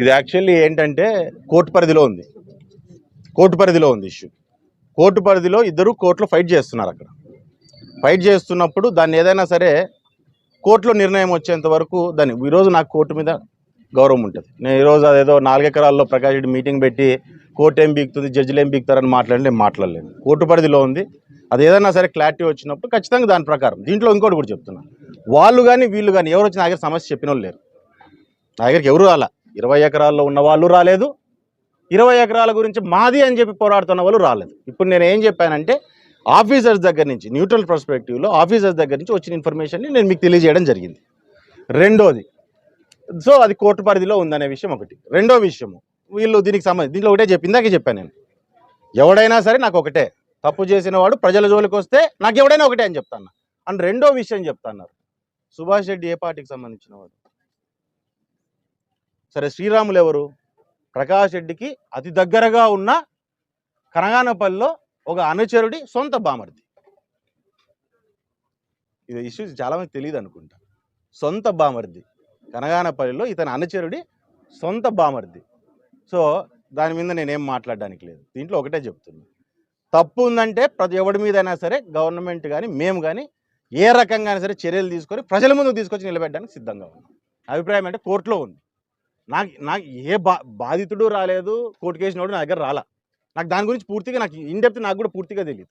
ఇది యాక్చువల్లీ ఏంటంటే కోర్టు పరిధిలో ఉంది. కోర్టు పరిధిలో ఉంది ఇష్యూ కోర్టు పరిధిలో ఇద్దరు కోర్టులో ఫైట్ చేస్తున్నారు అక్కడ. ఫైట్ చేస్తున్నప్పుడు దాన్ని ఏదైనా సరే కోర్టులో నిర్ణయం వచ్చేంత వరకు దాన్ని ఈరోజు నాకు కోర్టు మీద గౌరవం ఉంటుంది. నేను ఈరోజు అదేదో నాలుగెకరాల్లో ప్రకాష్ రెడ్డి మీటింగ్ పెట్టి కోర్టు ఏం బీగుతుంది జడ్జిలు ఏం బీగుతారని మాట్లాడి నేను మాట్లాడలేను. కోర్టు పరిధిలో ఉంది. అది ఏదైనా సరే క్లారిటీ వచ్చినప్పుడు ఖచ్చితంగా దాని ప్రకారం. దీంట్లో ఇంకోటి కూడా చెప్తున్నా. వాళ్ళు కానీ వీళ్ళు కానీ ఎవరు వచ్చి దగ్గర సమస్య చెప్పిన వాళ్ళు లేరు. నా దగ్గరికి ఎవరు అలా ఇరవై ఎకరాల్లో ఉన్న వాళ్ళు రాలేదు. ఇరవై ఎకరాల గురించి మాది అని చెప్పి పోరాడుతున్న వాళ్ళు రాలేదు. ఇప్పుడు నేను ఏం చెప్పానంటే ఆఫీసర్స్ దగ్గర నుంచి న్యూట్రల్ పర్స్పెక్టివ్లో ఆఫీసర్స్ దగ్గర నుంచి వచ్చిన ఇన్ఫర్మేషన్ని నేను మీకు తెలియజేయడం జరిగింది. రెండోది సో అది కోర్టు పరిధిలో ఉందనే విషయం ఒకటి. రెండో విషయము వీళ్ళు దీనికి సంబంధించి దీంట్లో ఒకటే చెప్పి ఇందాకే చెప్పాను నేను. ఎవడైనా సరే నాకు ఒకటే. తప్పు చేసిన వాడు ప్రజల జోలికి వస్తే నాకు ఎవడైనా ఒకటే అని చెప్తాను. అండ్ రెండో విషయం చెప్తాన్నారు. సుభాష్ రెడ్డి ఏ పార్టీకి సంబంధించిన వాడు? సరే శ్రీరాములు ఎవరు ప్రకాష్ రెడ్డికి అతి దగ్గరగా ఉన్న కనగానపల్లిలో ఒక అనుచరుడి సొంత బామర్ది. ఇది ఇష్యూ చాలా మంది తెలియదు అనుకుంటా సొంత బామర్ది. కనగానపల్లిలో ఇతని అనుచరుడి సొంత బామర్ది. సో దాని మీద నేనేం మాట్లాడడానికి లేదు. దీంట్లో ఒకటే చెప్తున్నా. తప్పు ఉందంటే ప్రతి ఎవడి మీదైనా సరే గవర్నమెంట్ కానీ మేము కానీ ఏ రకంగా సరే చర్యలు తీసుకొని ప్రజల ముందుకు తీసుకొచ్చి నిలబెట్టడానికి సిద్ధంగా ఉన్నాం. అభిప్రాయం అంటే కోర్టులో ఉంది. నాకు నాకు ఏ బా బాధితుడు రాలేదు కోర్టు కేసు నోడు నా దగ్గర రాలా. నాకు దాని గురించి పూర్తిగా నాకు ఇన్ డెప్త్ నాకు కూడా పూర్తిగా తెలియదు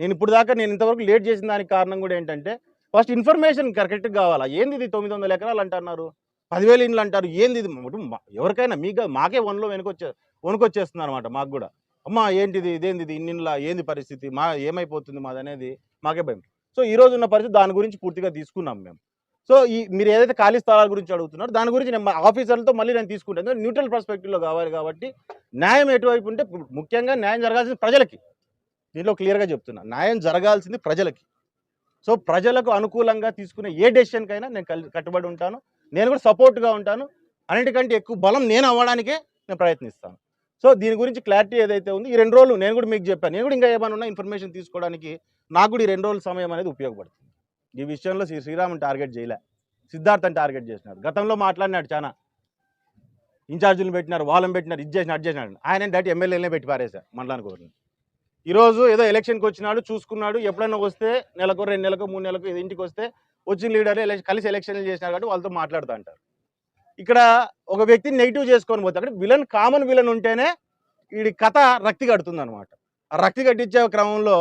నేను ఇప్పుడు దాకా నేను ఇంతవరకు లేట్ చేసిన దానికి కారణం కూడా ఏంటంటే ఫస్ట్ ఇన్ఫర్మేషన్ కరెక్ట్గా కావాలా? ఏంది ఇది తొమ్మిది వందల ఎకరాలు అంటున్నారు? పదివేలు ఇండ్లు అంటారు. ఏంది ఇది? ఎవరికైనా మీకు మాకే వన్లో వెనుకొచ్చే వణుకొచ్చేస్తుంది అనమాట మాకు కూడా. అమ్మా ఏంటిది? ఇదేంది ఇది? ఇన్నిండ్ల ఏంది పరిస్థితి? మా ఏమైపోతుంది మాది అనేది మాకే భయం. సో ఈ రోజు ఉన్న పరిస్థితి దాని గురించి పూర్తిగా తీసుకున్నాం మేము. సో ఈ మీరు ఏదైతే ఖాళీ స్థలాల గురించి అడుగుతున్నారో దాని గురించి నేను మా ఆఫీసర్లతో మళ్ళీ నేను తీసుకుంటాను. న్యూట్రల్ పర్స్పెక్టివ్లో కావాలి కాబట్టి న్యాయం ఎటువైపు ఉంటే ముఖ్యంగా న్యాయం జరగాల్సింది ప్రజలకి. దీనిలో క్లియర్గా చెప్తున్నా. న్యాయం జరగాల్సింది ప్రజలకి. సో ప్రజలకు అనుకూలంగా తీసుకునే ఏ డెసిషన్కైనా నేను కట్టుబడి ఉంటాను. నేను కూడా సపోర్ట్గా ఉంటాను. అన్నిటికంటే ఎక్కువ బలం నేను అవ్వడానికే నేను ప్రయత్నిస్తాను. సో దీని గురించి క్లారిటీ ఏదైతే ఉంది ఈ రెండు రోజులు నేను కూడా మీకు చెప్పాను. నేను కూడా ఇంకా ఏమైనా ఉన్నా ఇన్ఫర్మేషన్ తీసుకోవడానికి నాకు కూడా ఈ రెండు రోజుల సమయం అనేది ఉపయోగపడుతుంది. ఈ విషయంలో శ్రీ శ్రీరాముని టార్గెట్ చేయలే. సిద్ధార్థని టార్గెట్ చేసినారు గతంలో మాట్లాడినాడు చాలా ఇన్ఛార్జీలు పెట్టినారు వాళ్ళని పెట్టినారు ఇది చేసినాడు అది చేసినాడు ఆయన డైరెక్ట్ ఎమ్మెల్యేలనే పెట్టి పారేశారు మండలానికి ఒకరిని ఈరోజు ఏదో ఎలక్షన్కి వచ్చినాడు చూసుకున్నాడు ఎప్పుడైనా వస్తే నెలకు రెండు నెలకు మూడు నెలలకు ఇంటికి వస్తే వచ్చిన లీడర్ కలిసి ఎలక్షన్లు చేసినారు కాబట్టి వాళ్ళతో మాట్లాడుతూ అంటారు. ఇక్కడ ఒక వ్యక్తిని నెగిటివ్ చేసుకొని పోతే అక్కడ విలన్ కామన్ విలన్ ఉంటేనే వీడి కథ రక్తి కడుతుంది అనమాట ఆ రక్తి కట్టించే క్రమంలో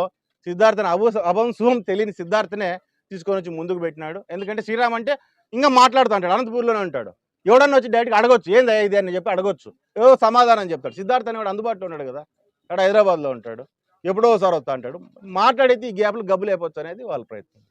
సిద్ధార్థని అభు అభం శుభం తెలియని సిద్ధార్థనే తీసుకొని వచ్చి ముందుకు పెట్టినాడు. ఎందుకంటే శ్రీరామ్ అంటే ఇంకా మాట్లాడుతూ ఉంటాడు అనంతపూర్లోనే ఉంటాడు. ఎవడన్నా వచ్చి డైరెక్ట్గా అడగొచ్చు ఏంది ఇది అని చెప్పి అడగొచ్చు. ఏదో సమాధానం చెప్తాడు. సిద్ధార్థ అనేవాడు అందుబాటులో ఉన్నాడు కదా అక్కడ హైదరాబాద్లో ఉంటాడు. ఎప్పుడో ఒకసారి వస్తా అంటాడు. మాట్లాడైతే ఈ గ్యాప్లు గబ్బులు అయిపోవచ్చు అనేది వాళ్ళ ప్రయత్నం.